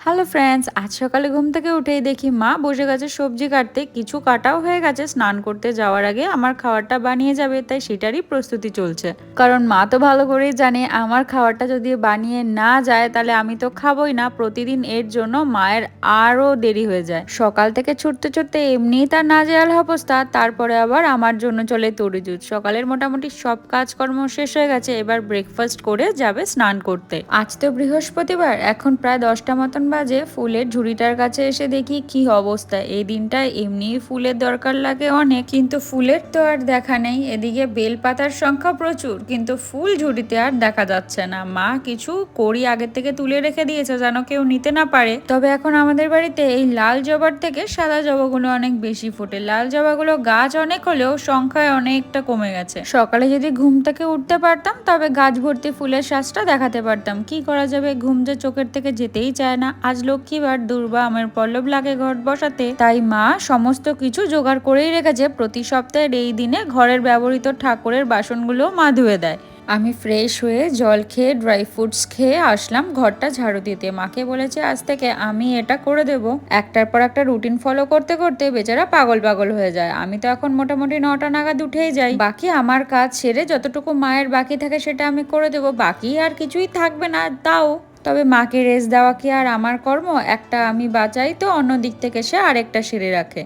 Hello friends আজ সকালে ঘুম থেকে উঠেই দেখি মা বসে গেছে সবজি কাটতে। কিছু কাটাও হয়ে গেছে। স্নান করতে যাওয়ার আগে আমার খাবারটা বানিয়ে যাবে, তাই সেটারই প্রস্তুতি চলছে। কারণ মা তো ভালো করেই জানে, আমার খাবারটা যদি বানিয়ে না যায়, তাহলে আমি তো খাবোই না। প্রতিদিন এর জন্য মায়ের আরও দেরি হয়ে যায়। সকাল থেকে ছুটতে ছুটতে এমনিই তার নাজেহাল অবস্থা। তারপরে আবার আমার জন্য চলে তরিজুত সকালের মোটামুটি সব কাজকর্ম শেষ হয়ে গেছে। এবার ব্রেকফাস্ট করে যাবে স্নান করতে। আজ তো বৃহস্পতিবার। এখন প্রায় দশটা মতন বাজে ফুলের ঝুড়িটার কাছে এসে দেখি কি অবস্থা। এই দিনটা এমনি ফুলের দরকার লাগে অনেক, কিন্তু ফুলের তো আর দেখা নেই। এদিকে বেলপাতার সংখ্যা প্রচুর, কিন্তু ফুল ঝুড়িতে আর দেখা যাচ্ছে না। মা কিছু কড়ি আগের থেকে তুলে রেখে দিয়েছে যেন কেউ নিতে না পারে। তবে এখন আমাদের বাড়িতে এই লাল জবার থেকে সাদা জবাগুলো অনেক বেশি ফোটে। লাল জবাগুলো গাছ অনেক হলেও সংখ্যায় অনেকটা কমে গেছে। সকালে যদি ঘুম থেকে উঠতে পারতাম, তবে গাছ ভর্তি ফুলের শ্বাসটা দেখাতে পারতাম। কি করা যাবে? ঘুম যে চোখের থেকে যেতেই চায় না। আজ লক্ষ্মীবার দুর্বা আমের পল্লব লাগে ঘর বসাতে। তাই মা সমস্ত কিছু জোগাড় করেই রেখেছে। প্রতি সপ্তাহের এই দিনে ঘরের ব্যবহৃত ঠাকুরের বাসনগুলো মা ধুয়ে দেয়। আমি ফ্রেশ হয়ে জল খেয়ে, ড্রাই ফ্রুটস খেয়ে আসলাম। ঘরটা ঝাড়ু দিতে। মাকে বলেছে, আজ থেকে আমি এটা করে দেব। একটার পর একটা রুটিন ফলো করতে করতে বেচারা পাগল পাগল হয়ে যায়। আমি তো এখন মোটামুটি নটা নাগাদ উঠেই যাই। বাকি আমার কাজ সেরে যতটুকু মায়ের বাকি থাকে সেটা আমি করে দেব। বাকি আর কিছুই থাকবে না, তাও তবে মাকে রেস্ট দেওয়া কি আর আমার কর্ম? একটা আমি বাঁচাই তো অন্য দিক থেকে সে আরেকটা সেরে রাখে।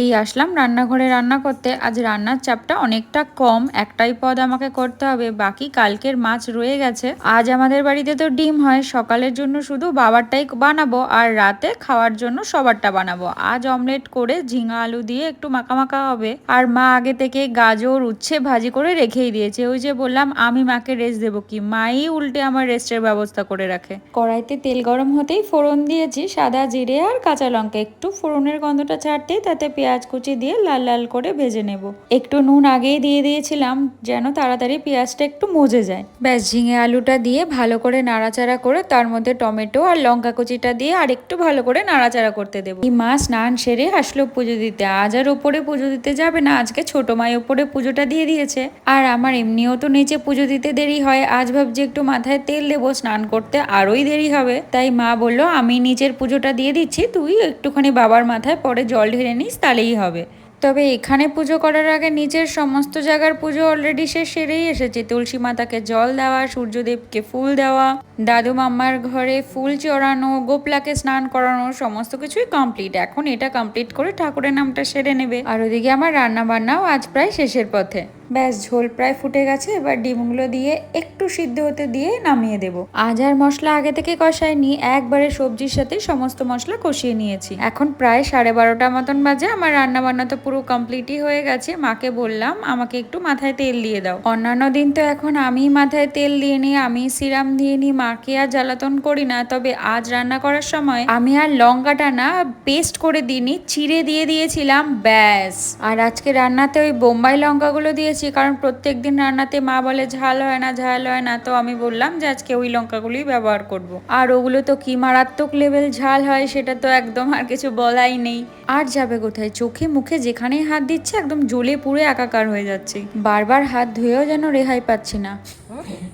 এই আসলাম রান্নাঘরে রান্না করতে। আজ রান্নার চাপটা অনেকটা কম, একটাই পদ আমাকে করতে হবে। বাকি কালকের মাছ রয়ে গেছে। আজ আমাদের বাড়িতে তো ডিম হয়, সকালের জন্য শুধু বাবারটাই বানাবো আর রাতে খাওয়ার জন্য সবারটা বানাবো। আজ অমলেট করে ঝিঙা আলু দিয়ে একটু মাখা হবে। আর মা আগে থেকে গাজর, উচ্ছে ভাজি করে রেখেই দিয়েছে। ওই যে বললাম, আমি মাকে রেস্ট দেবো কি? মাই উল্টে আমার রেস্টের ব্যবস্থা করে রাখে। কড়াইতে তেল গরম হতেই ফোড়ন দিয়েছি, সাদা জিরে আর কাঁচা লঙ্কা। একটু ফোড়নের গন্ধটা ছাড়তেই তাতে পেঁয়াজ কুচি দিয়ে লাল লাল করে ভেজে নেব। একটু নুন আগেই দিয়ে দিয়েছিলাম যেন তাড়াতাড়ি পেঁয়াজটা একটু মজে যায়। ব্যাস, ঝিঙে আলুটা দিয়ে ভালো করে নাড়াচাড়া করে তার মধ্যে টমেটো আর লঙ্কা কুচিটা দিয়ে আর একটু ভালো করে নাড়াচাড়া করতে দেবো। এই মা স্নান সেরে আসলো পুজো দিতে। আজ আর উপরে পুজো দিতে যাবে না, আজকে ছোট মাই উপরে পুজোটা দিয়ে দিয়েছে। আর আমার এমনিও তো নিচে পুজো দিতে দেরি হয়, আজ ভাবছি একটু মাথায় তেল দেবো, স্নান করতে আরোই দেরি হবে। তাই মা বলল, আমি নিচের পুজোটা দিয়ে দিচ্ছি, তুই একটুখানি বাবার মাথায় পরে জল ঢেলে নিস তাহলেই হবে। তবে এখানে পুজো করার আগে নিজের সমস্ত জায়গার পুজো অলরেডি সে সেরেই এসেছে। তুলসী মাতাকে জল দেওয়া, সূর্যদেবকে ফুল দেওয়া, দাদু মাম্মার ঘরে ফুল চড়ানো, গোপলাকে স্নান করানো, সমস্ত কিছুই কমপ্লিট এখন এটা কমপ্লিট করে ঠাকুরের নামটা সেরে নেবে। আর ওদিকে আমার রান্না বান্নাও আজ প্রায় শেষের পথে। ব্যাস, ঝোল প্রায় ফুটে গেছে, এবার ডিমগুলো দিয়ে একটু সিদ্ধ হতে দিয়ে নামিয়ে দেব। আজ আর মশলা আগে থেকে কষায়নি একবারে সবজির সাথে সমস্ত মশলা কষিয়ে নিয়েছি। এখন প্রায় সাড়ে বারোটা মতন বাজে, আমার রান্না বান্না তো পুরো কমপ্লিটই হয়ে গেছে, মাকে বললাম, আমাকে একটু মাথায় তেল দিয়ে দাও। অন্যান্য দিন তো এখন আমি মাথায় তেল দিয়ে নিই আমি সিরাম দিয়ে নিই, মাকে আর জ্বালাতন করি না, তবে আজ রান্না করার সময় আমি আর লঙ্কাটা না পেস্ট করে দিইনি, চিড়ে দিয়ে দিয়েছিলাম, ব্যাস। আর আজকে রান্নাতে ওই বোম্বাই লঙ্কাগুলো দিয়েছি কারণ প্রত্যেক দিন রান্নাতে মা বলে ঝাল হয় না ঝাল হয় না। তো আমি বললাম যে আজকে ওই লঙ্কাগুলোই ব্যবহার করব। আর ওগুলো তো কি মারাত্মক লেভেল ঝাল হয় সেটা তো একদম আর কিছু বলাই নেই। আর যাবে কোথায়? চোখে মুখে যেখানেই হাত দিচ্ছে একদম জ্বলে পুড়ে একাকার হয়ে যাচ্ছে। বারবার হাত ধুয়েও যেন রেহাই পাচ্ছি না।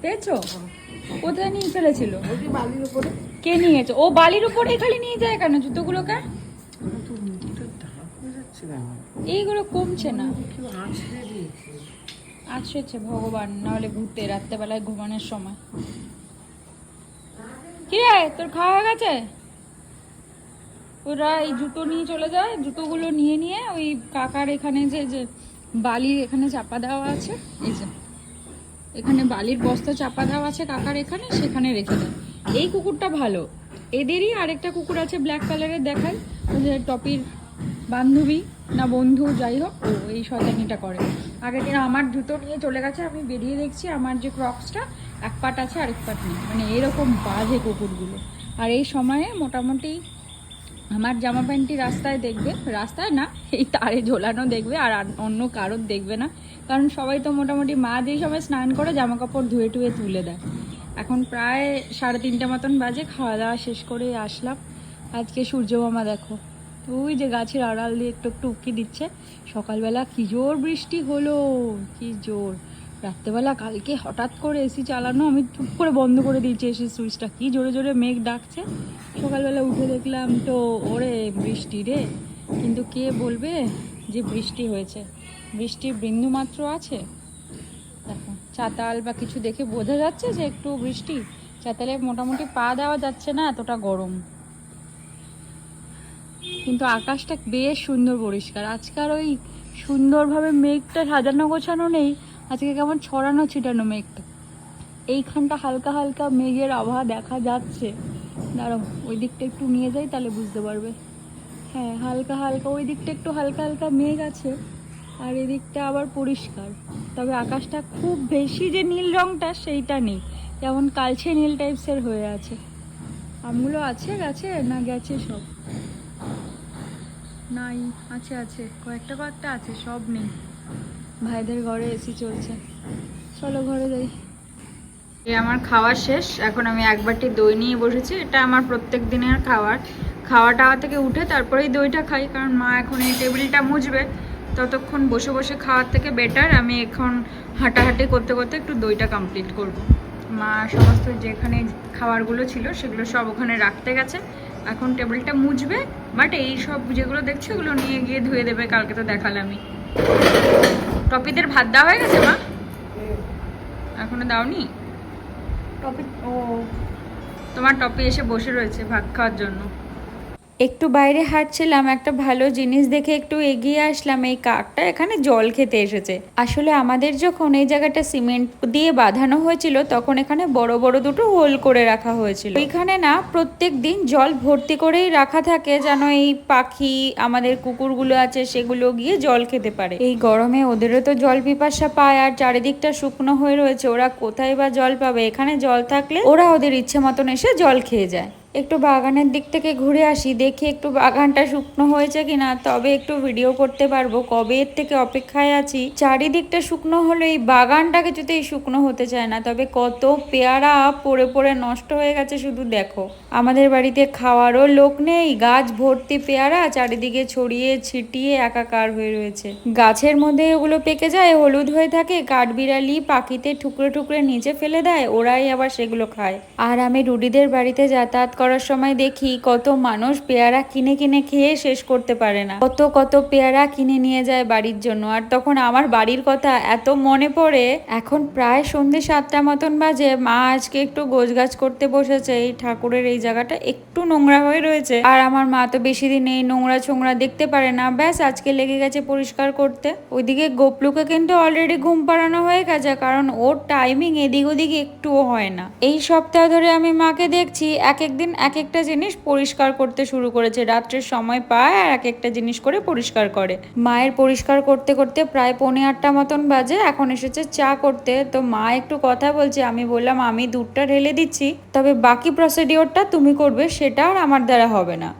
পেয়েছ? কোথায় নিয়ে ফেলেছিল? কে নিয়েছে? ও বালির উপরে খালি নিয়ে যায় কেন জুতোগুলোকে? এইগুলো কমছে না। আছেছে ভগবান নাহলে ঘুরতে রাত্রেবেলায় ঘুমানোর সময়। কি রে তোর খাওয়া হয়ে গেছে? ওরা এই জুতো নিয়ে চলে যায় জুতোগুলো নিয়ে নিয়ে ওই কাকার এখানে যে যে বালির এখানে চাপা দেওয়া আছে এই যে। এখানে বালির বস্তা চাপা দেওয়া আছে কাকার এখানে সেখানে রেখে দেয়। এই কুকুরটা ভালো। এদেরই আরেকটা কুকুর আছে ব্ল্যাক কালারের দেখায় ওই যে টপির বান্ধবী না বন্ধু, যাই হোক, ও এই শয়তানিটা করে। আগে দিন আমার জুতো নিয়ে চলে গেছে, আমি বেরিয়ে দেখছি আমার যে ক্রক্সটা এক পাট আছে, আরেক পাট নেই। মানে এরকম বাজে কুকুরগুলো। আর এই সময়ে মোটামুটি আমার জামা প্যান্টটি রাস্তায় দেখবে। রাস্তায় না, এই তারে ঝোলানো দেখবে আর আর অন্য কারোর দেখবে না। কারণ সবাই তো মোটামুটি মা যেই সময় স্নান করে জামা কাপড় ধুয়ে টুয়ে তুলে দেয়। এখন প্রায় সাড়ে তিনটে মতন বাজে, খাওয়া দাওয়া শেষ করে আসলাম। আজকে সূর্য মামা দেখো। ওই যে গাছের আড়াল দিয়ে একটু একটু উকি দিচ্ছে। সকালবেলা কি জোর বৃষ্টি হলো, কি জোর। রাত্রেবেলা কালকে হঠাৎ করে এসি চালানো, আমি চুপ করে বন্ধ করে দিয়েছি এসি সুইচটা। কি জোরে জোরে মেঘ ডাকছে। সকালবেলা উঠে দেখলাম তো, ওরে বৃষ্টি রে। কিন্তু কে বলবে যে বৃষ্টি হয়েছে? বৃষ্টির বিন্দু মাত্র আছে। দেখো, চাতাল বা কিছু দেখে বোঝা যাচ্ছে যে একটু বৃষ্টি। চাতালে মোটামুটি পা দেওয়া যাচ্ছে না, এতটা গরম। কিন্তু আকাশটা বেশ সুন্দর পরিষ্কার। আজকাল ওই সুন্দরভাবে মেঘটা সাজানো গোছানো নেই, আজকে কেমন ছড়ানো ছিটানো মেঘটা। এইখানটা হালকা হালকা মেঘের আবহাওয়া দেখা যাচ্ছে। দাঁড়াও, ওই দিকটা একটু নিয়ে যাই তাহলে বুঝতে পারবে। হ্যাঁ হালকা হালকা, ওই দিকটা একটু হালকা হালকা মেঘ আছে, আর এদিকটা আবার পরিষ্কার। তবে আকাশটা খুব বেশি যে নীল রংটা সেইটা নেই, যেমন কালছে নীল টাইপসের হয়ে আছে। আমগুলো আছে, গাছে না গেছে সব? নাই আছে আছে কয়েকটা কয়েকটা আছে সব নেই। ভাইদের ঘরে এসি চলছে। চলো ঘরে যাই। এই আমার খাওয়া শেষ এখন আমি এক বাটি দই নিয়ে বসেছি এটা আমার প্রত্যেক দিনের খাবার খাওয়া টাওয়া থেকে উঠে তারপরেই দইটা খাই কারণ মা এখন এই টেবিলটা মুছবে। ততক্ষণ বসে বসে খাওয়ার থেকে বেটার আমি এখন হাঁটাহাঁটি করতে করতে একটু দইটা কমপ্লিট করব। মা সমস্ত যেখানে খাবারগুলো ছিল সেগুলো সব ওখানে রাখতে গেছে। এখন টেবিলটা মুছবে বাট এই সব যেগুলো দেখছ ওগুলো নিয়ে গিয়ে ধুয়ে দেবে কালকে তো দেখালামই টপিদের ভাত দেওয়া হয়ে গেছে মা? এখনও দাওনি? টপি ও। তোমার টপি এসে বসে রয়েছে ভাত খাওয়ার জন্য। একটু বাইরে হাঁটছিলাম, একটা ভালো জিনিস দেখে একটু এগিয়ে আসলাম। এই কাকটা এখানে জল খেতে এসেছে। আসলে আমাদের যখন এই জায়গাটা সিমেন্ট দিয়ে বাঁধানো হয়েছিল, তখন এখানে বড় বড় দুটো হোল করে রাখা হয়েছিল। এখানে না প্রত্যেক দিন জল ভর্তি করেই রাখা থাকে, যেন এই পাখি, আমাদের কুকুরগুলো আছে, সেগুলো গিয়ে জল খেতে পারে। এই গরমে ওদেরও তো জল পিপাসা পায়, আর চারিদিকটা শুকনো হয়ে রয়েছে। ওরা কোথায় বা জল পাবে? এখানে জল থাকলে ওরা ওদের ইচ্ছে মতন এসে জল খেয়ে যায়। একটু বাগানের দিক থেকে ঘুরে আসি, দেখি একটু বাগানটা শুকনো হয়েছে কিনা, তবে একটু ভিডিও করতে পারব। কবে এর থেকে অপেক্ষায় আছি? চারিদিকটা শুকনো হলে এই বাগানটা কিছুতেই শুকনো হতে চায় না, তবে কত পেয়ারা পড়ে পড়ে নষ্ট হয়ে গেছে শুধু দেখো। আমাদের বাড়িতে খাওয়ারও লোক নেই, গাছ ভর্তি পেয়ারা চারিদিকে ছড়িয়ে ছিটিয়ে একাকার হয়ে রয়েছে। গাছের মধ্যে ওগুলো পেকে যায়, হলুদ হয়ে থাকে, কাঠবিড়ালি পাখিতে ঠুকরে ঠুকরে নিচে ফেলে দেয়, ওরাই আবার সেগুলো খায়। আর আমি রুডিদের বাড়িতে যাতায়াত করার সময় দেখি কত মানুষ পেয়ারা কিনে কিনে খেয়ে শেষ করতে পারে না। কত কত পেয়ারা কিনে নিয়ে যায় বাড়ির জন্য। আর তখন আমার বাড়ির কথা এত মনে পড়ে, এখন প্রায় সন্ধে সাতটা মতন বাজে, মা আজকে একটু গোছগাছ করতে বসেছে। এই ঠাকুরের এই জায়গাটা একটু নোংরা হয়ে রয়েছে। আর আমার মা তো বেশি দিন এই নোংরা ছোংরা দেখতে পারে না। ব্যাস, আজকে লেগে গেছে পরিষ্কার করতে। ওইদিকে গোপলুকে কিন্তু অলরেডি ঘুম পাড়ানো হয়ে গেছে, কারণ ওর টাইমিং এদিক ওদিক একটুও হয় না। এই সপ্তাহ ধরে আমি মাকে দেখছি এক একদিন এক একটা জিনিস পরিষ্কার করতে শুরু করেছে। রাত্রের সময় পায় আর এক একটা জিনিস করে পরিষ্কার করে। মায়ের পরিষ্কার করতে করতে প্রায় পৌনে আটটা মতন বাজে। এখন এসেছে চা করতে। তো মা একটু কথা বলছে। আমি বললাম, আমি দুধটা ঢেলে দিচ্ছি, তবে বাকি প্রসিডিওরটা তুমি করবে, সেটা আর আমার দ্বারা হবে না।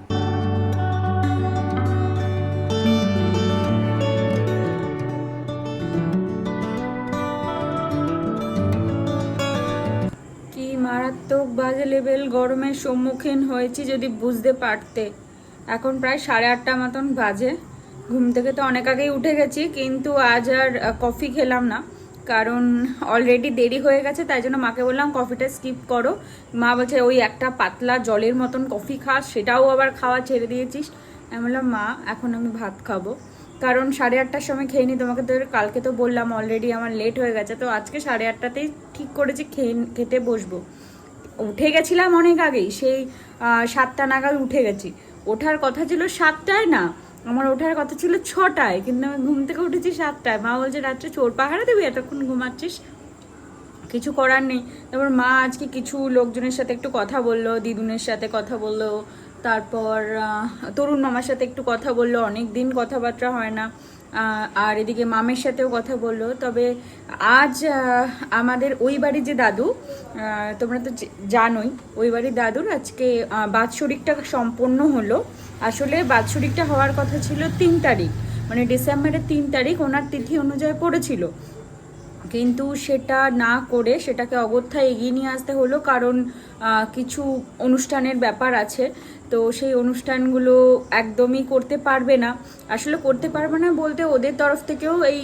মারাত্মক বাজে লেভেল গরমের সম্মুখীন হয়েছি যদি বুঝতে পারতে। এখন প্রায় সাড়ে আটটা মতন বাজে। ঘুম থেকে তো অনেক আগেই উঠে গেছি, কিন্তু আজ আর কফি খেলাম না। কারণ অলরেডি দেরি হয়ে গেছে, তাই জন্য মাকে বললাম, কফিটা স্কিপ করো। মা বলছে, ওই একটা পাতলা জলের মতন কফি খাস সেটাও আবার খাওয়া ছেড়ে দিয়েছিস। আমি বললাম, মা, এখন আমি ভাত খাব। কারণ সাড়ে আটটার সময় খেয়ে নি, তোমাকে তো কালকে তো বললাম অলরেডি আমার লেট হয়ে গেছে, তো আজকে সাড়ে আটটাতেই ঠিক করেছি, খেয়ে, খেতে বসবো। উঠে গেছিলাম অনেক আগেই, সেই সাতটা নাগাদ উঠে গেছি। ওঠার কথা ছিল সাতটায় না, আমার ওঠার কথা ছিল ছটায়, কিন্তু আমি ঘুম থেকে উঠেছি সাতটায়। মা বলছে, রাত্রে চোর পাহারা দিবি, এতক্ষণ ঘুমাচ্ছিস? কিছু করার নেই। তারপর মা আজকে কিছু লোকজনের সাথে একটু কথা বলল, দিদুনের সাথে কথা বলল, তারপর তরুণ মামার সাথে একটু কথা বলল, অনেক দিন কথাবার্তা হয় না। আর এদিকে মামের সাথেও কথা বলল। তবে আজ আমাদের ওই বাড়ির যে দাদু তোমরা তো জানোই, ওই বাড়ির দাদুর আজকে বাৎসরিকটা সম্পন্ন হলো। আসলে বাৎসরিকটা হওয়ার কথা ছিল তিন তারিখ মানে ডিসেম্বরের তিন তারিখ ওনার তিথি অনুযায়ী পড়েছিল। কিন্তু সেটা না করে সেটাকে অগত্যা এগিয়ে নিয়ে আসতে হলো, কারণ কিছু অনুষ্ঠানের ব্যাপার আছে। তো সেই অনুষ্ঠানগুলো একদমই করতে পারবে না। আসলে করতে পারবে না বলতে ওদের তরফ থেকেও এই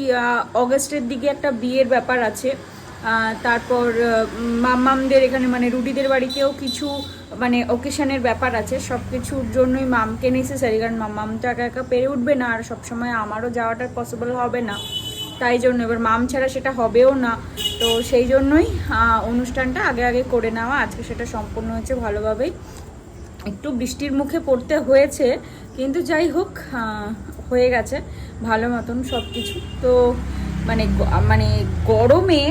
অগস্টের দিকে একটা বিয়ের ব্যাপার আছে। তারপর মাম্মামদের এখানে মানে রুডিদের বাড়িতেও কিছু মানে ওকেশনের ব্যাপার আছে। সব কিছুর জন্যই মামকে নেসেসারি কারণ মাম্মাম তো একা একা পেরে উঠবে না, আর সবসময় আমারও যাওয়াটা পসিবল হবে না। তাই জন্য। এবার মাম ছাড়া সেটা হবেও না। তো সেই জন্যই অনুষ্ঠানটা আগে আগে করে নেওয়া। আজকে সেটা সম্পূর্ণ হয়েছে ভালোভাবেই। একটু বৃষ্টির মুখে পড়তে হয়েছে, কিন্তু যাই হোক হয়ে গেছে। ভালো মতন সব কিছু তো মানে মানে গরমে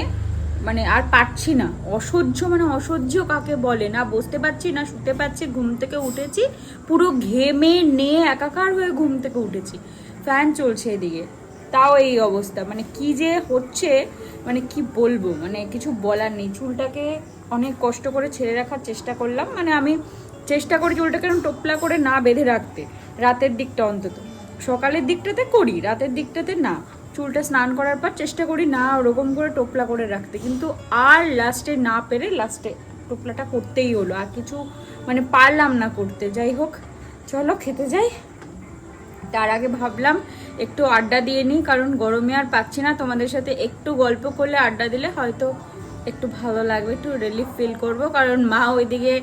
মানে আর পারছি না। অসহ্য মানে অসহ্য কাকে বলে না? বসতে পারছি না, শুতে পারছি, ঘুম থেকে উঠেছি। পুরো ঘেমে, নিয়ে, একাকার হয়ে ঘুম থেকে উঠেছি। ফ্যান চলছে এদিকে। তাও এই অবস্থা। মানে কি যে হচ্ছে মানে কি বলব? মানে কিছু বলার নেই। চুলটাকে অনেক কষ্ট করে ছেড়ে রাখার চেষ্টা করলাম। মানে আমি চেষ্টা করি চুলটাকে টোপলা করে না বেঁধে রাখতে। রাতের দিকটা অন্তত। সকালের দিকটাতে করি, রাতের দিকটাতে না। চুলটা স্নান করার পর চেষ্টা করি না ওরকম করে টোপলা করে রাখতে। কিন্তু আর লাস্টে না পেরে লাস্টে টোপলাটা করতেই হলো। আর কিছু মানে পারলাম না করতে। যাই হোক, চলো খেতে যাই। তার আগে ভাবলাম একটু আড্ডা দিয়ে নিই, কারণ গরমে আর পাচ্ছি না। তোমাদের সাথে একটু গল্প করলে, আড্ডা দিলে হয়তো একটু ভালো লাগবে, একটু রিলিফ ফিল করব, কারণ মা ওইদিকে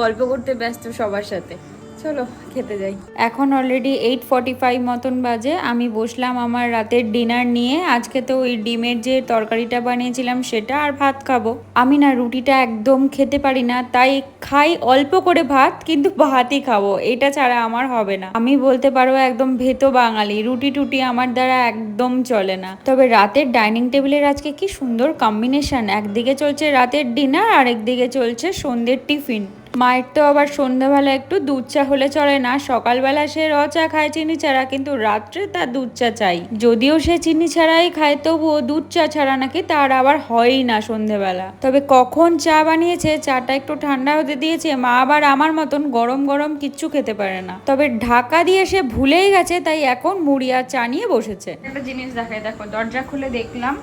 গল্প করতে ব্যস্ত সবার সাথে। চলো, খেতে যাই। এখন অলরেডি এইট ফর্টি ফাইভ মতন বাজে। আমি বসলাম আমার রাতের ডিনার নিয়ে। আজকে তো ওই ডিমের যে তরকারিটা বানিয়েছিলাম সেটা আর ভাত খাব। আমি না রুটিটা একদম খেতে পারি না, তাই খাই অল্প করে ভাত, কিন্তু ভাতই খাব। এটা ছাড়া আমার হবে না। আমি বলতে পারব একদম ভেতো বাঙালি, রুটি টুটি আমার দ্বারা একদম চলে না। তবে রাতের ডাইনিং টেবিলের আজকে কি সুন্দর কম্বিনেশন একদিকে চলছে রাতের ডিনার আর একদিকে চলছে সন্ধ্যের টিফিন মায়ের তো আবার সন্ধ্যাবেলা একটু দুধ চা হলে চলে না। সকালবেলা সে র চা খায় চিনি ছাড়া, কিন্তু রাত্রে তার দুধ চা চাই। যদিও সে চিনি ছাড়াই খায়, তবুও দুধ চা ছাড়া নাকি তার আবার হয়ই না সন্ধেবেলা তবে কখন চা বানিয়েছে, চাটা একটু ঠান্ডা হতে দিয়েছে, মা আবার আমার মতন গরম গরম কিচ্ছু খেতে পারে না। তবে ঢাকা দিয়ে সে ভুলেই গেছে, তাই এখন মুড়ি আর চা নিয়ে বসেছে। একটা জিনিস দেখাই, দেখো, দরজা খুলে দেখলাম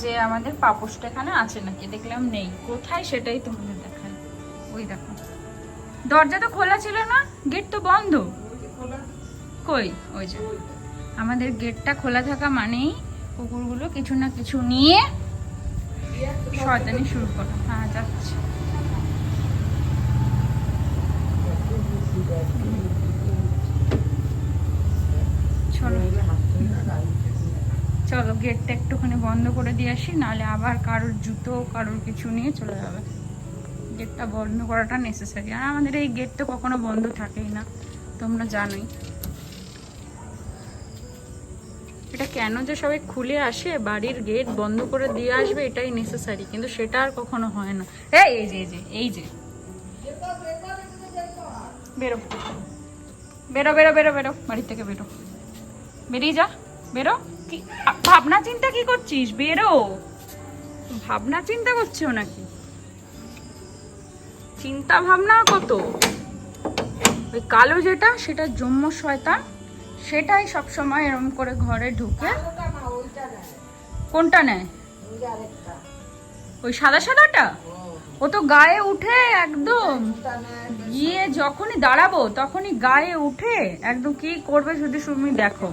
যে আমাদের পাপোশটা এখানে আছে নাকি? দেখলাম নেই। কোথায় সেটাই তোমাদের দেখায় ওই দেখো। দরজা তো খোলা ছিল না গেট তো বন্ধ। কই? ওই যে। আমাদের গেটটা খোলা থাকা মানেই কুকুরগুলো কিছু না কিছু নিয়ে শয়তানি শুরু করো হ্যাঁ যাচ্ছে। চলো। চলো গেটটা একটুখানি বন্ধ করে দিয়ে আসি, নাহলে আবার কারোর জুতো, কারোর কিছু নিয়ে চলে যাবে। গেটটা বন্ধ করাটা নেসেসারি আর আমাদের এই গেট তো কখনো বন্ধ থাকেই না, তোমরা জানোই। এটা কেন যে সবাই খুলে আসে, বাড়ির গেট বন্ধ করে দিয়ে আসবে, এটাই নেসেসারি কিন্তু সেটা আর কখনো হয় না। এই যে এই যে এই যে। বেরো বেরো বেরো বেরো বেরো বাড়ি থেকে বেরো। বেরিয়ে যা, বেরো। কি, ভাবনা চিন্তা কি করছিস? বেরো। ভাবনা চিন্তা করছ নাকি? চিন্তা ভাবনা কত? ওই কালো যেটা, সেটা জম্ম শয়তান, সেটাই সব সময় এরকম করে ঘরে ঢুকে কোনটা নেয়? ওই সাদা সাদাটা? ও তো গায়ে উঠে একদম। গিয়ে যখনই দাঁড়াবো, তখনই গায়ে উঠে একদম কি করবে শুধু তুমি দেখো।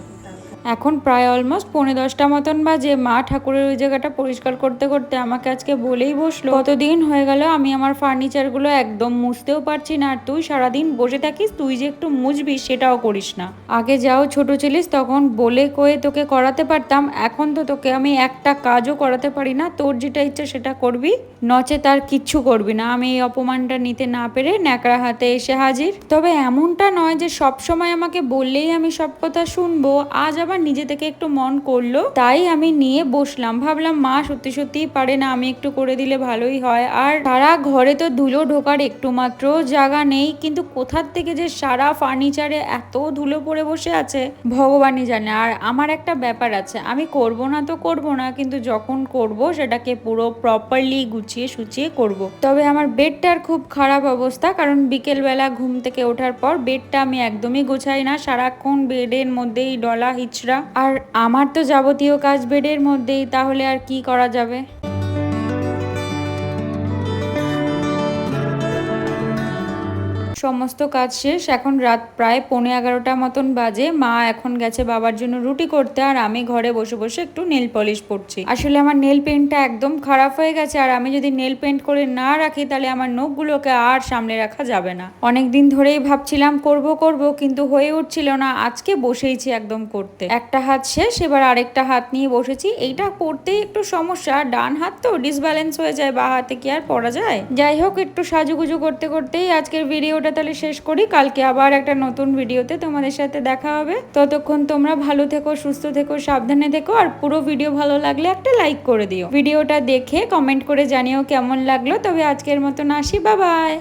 এখন প্রায় অলমোস্ট পৌনে দশটা মতন বাজে। মা ঠাকুরের ওই জায়গাটা পরিষ্কার করতে করতে আমাকে আজকে বলেই বসল। কতদিন হয়ে গেল আমি আমার ফার্নিচারগুলো একদম মুছতেও পারছি না। আর তুই সারাদিন বসে থাকিস, তুই যে একটু মুছবি সেটাও করিস না। আগে যাও ছোট ছিলিস, তখন বলে কয়ে তোকে করাতে পারতাম। এখন তো তোকে আমি একটা কাজও করাতে পারি না। তোর যেটা ইচ্ছা সেটা করবি। নচে তার কিচ্ছু করবি না। আমি এই অপমানটা নিতে না পেরে ন্যাকড়া হাতে এসে হাজির। তবে এমনটা নয় যে সব সময় আমাকে বললেই আমি সব কথা শুনব। আজ আবার নিজে থেকে একটু মন করল, তাই আমি নিয়ে বসলাম। ভাবলাম, মা, সত্যি সত্যিই পারে না, আমি একটু করে দিলে ভালোই হয়। আর সারা ঘরে তো ধুলো ঢোকার একটু মাত্র জায়গা নেই, কিন্তু কোথার থেকে যে সারা ফার্নিচারে এত ধুলো পড়ে বসে আছে, ভগবানই জানে। আর আমার একটা ব্যাপার আছে, আমি করব না তো করব না, কিন্তু যখন করব, সেটাকে পুরো প্রপারলি গুছিয়ে সুচিয়ে করব। তবে আমার বেডটার খুব খারাপ অবস্থা, কারণ বিকেলবেলা ঘুম থেকে ওঠার পর বেডটা আমি একদমই গোছাই না। সারাক্ষণ বেডের মধ্যেই ডলা হিচ্ছ আর আমার তো যাবতীয় কাজ বেডের মধ্যেই তাহলে আর কি করা যাবে? সমস্ত কাজ শেষ। এখন রাত প্রায় পৌনে এগারোটা মতন বাজে। মা এখন গেছে বাবার জন্য রুটি করতে আর আমি ঘরে বসে বসে একটু নেল পলিশ পড়ছি আসলে আমার নেল পেন্টটা একদম খারাপ হয়ে গেছে আর আমি যদি নেল পেন্ট করে না রাখি তাহলে আমার নখগুলোকে আর সামনে রাখা যাবে না। অনেক দিন ধরেই ভাবছিলাম করব করব কিন্তু হয়ে উঠছিল না। আজকে বসেইছি একদম করতে। একটা হাত শেষ, এবার আরেকটা হাত নিয়ে বসেছি। এইটা পড়তেই একটু সমস্যা। ডান হাত তো ডিসব্যালেন্স হয়ে যায়, বা হাতে কি আর পড়া যায়? যাই হোক, একটু সাজুগুজু করতে, করতেই আজকের ভিডিওটা তাহলে শেষ করি। কালকে আবার একটা নতুন ভিডিওতে তোমাদের সাথে দেখা হবে। ততক্ষণ তোমরা ভালো থেকো, সুস্থ থেকো, সাবধানে থেকো আর পুরো ভিডিও ভালো লাগলে একটা লাইক করে দিও। ভিডিওটা দেখে কমেন্ট করে জানিও কেমন লাগল। তবে আজকের মতন আসি। বাবাই